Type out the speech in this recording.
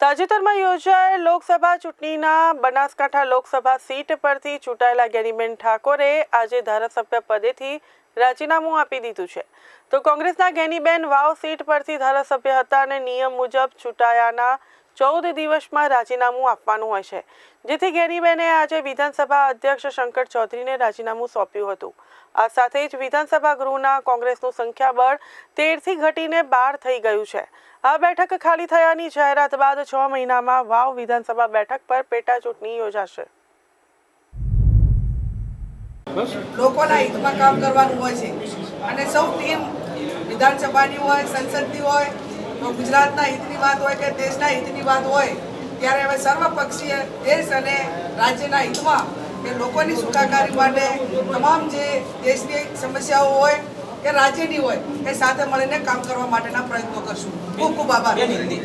તાજેતરમાં યોજાયેલ લોકસભા ચૂંટણીના બનાસકાંઠા લોકસભા સીટ પરથી ચૂંટાયેલા ગેનીબેન ઠાકોરે આજે ધારાસભ્ય પદેથી રાજીનામું આપી દીધું છે. તો કોંગ્રેસના ગેનીબેન વાવ સીટ પરથી ધારાસભ્ય હતા અને નિયમ મુજબ ચૂંટાયાના ચૌદ દિવસમાં રાજીનામું આપવાનું હોય છે. જેથી ગેનીબેને આજે વિધાનસભા અધ્યક્ષ શંકર ચૌધરીને રાજીનામું સોંપ્યું હતું. આ સાથે જ વિધાનસભા ગૃહના કોંગ્રેસનું સંખ્યાબળ તેરથી ઘટીને બાર થઈ ગયું છે. આ બેઠક ખાલી થયાની જાહેરાત બાદ છ મહિનામાં વાવ વિધાનસભા બેઠક પર પેટા ચૂંટણી યોજાશે. લોકોના હિતમાં કામ કરવાનું હોય છે. અને સૌ ટીમ વિધાનસભાની હોય, સંસદની હોય તો ગુજરાતના હિતની વાત હોય કે દેશના હિતની વાત હોય, ત્યારે હવે સર્વપક્ષીય દેશ અને રાજ્યના હિતમાં કે લોકોની સુખાકારી માટે તમામ જે દેશની સમસ્યાઓ હોય કે રાજ્યની હોય, એ સાથે મળીને કામ કરવા માટેના પ્રયત્નો કરશું. ખૂબ ખૂબ આભાર.